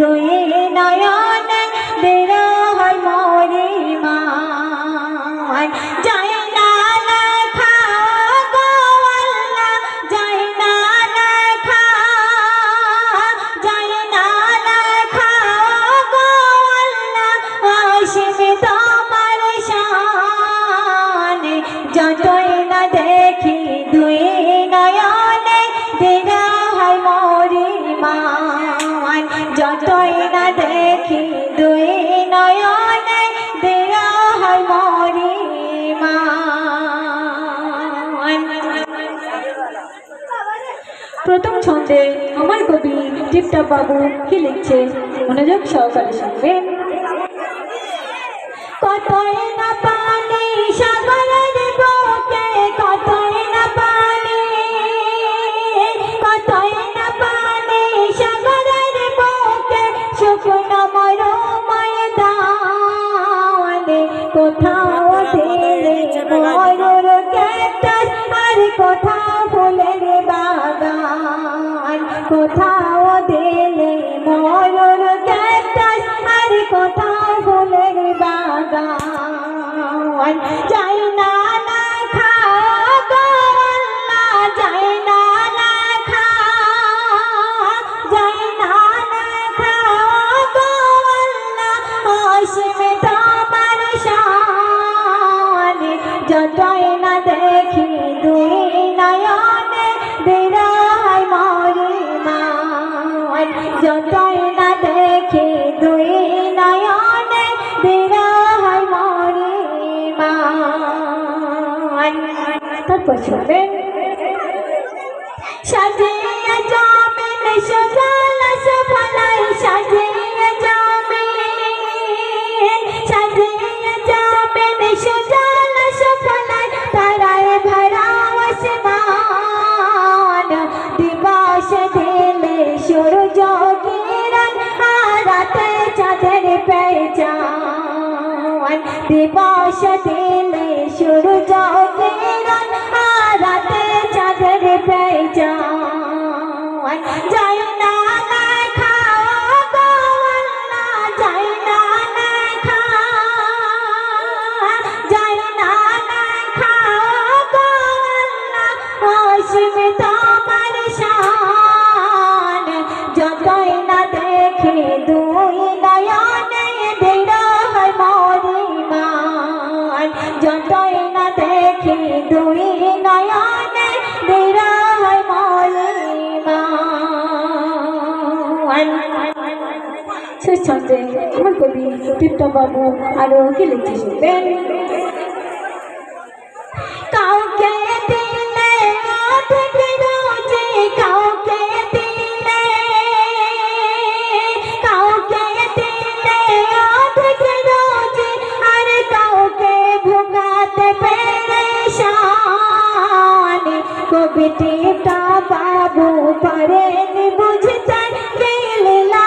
Hallelujah. প্রথম ছন্দে আমার কবি টিপটাপ বাবু কি লিখছে মনোযোগ সহকারে শুনবেন। কত না Yeah. পছন্দের সাজিয়ে যাবে সকাল সফলাই সাজিয়ে যাবে সাজিয়ে যাবে সকাল সফলাই তারায় ভরা আসমান। দিবস দিলে সূর্য কিরণ হারাতে চাঁদের পেচান ওই নয়নে দিল মরিমান যতই না দেখি দুই নয়নে দিল মরিমান শেষ ছন্দে আমার কবি টিপটা বাবু আরও কি লিখতে শিখবেন? না বাবু পারেন বুঝতে গেলে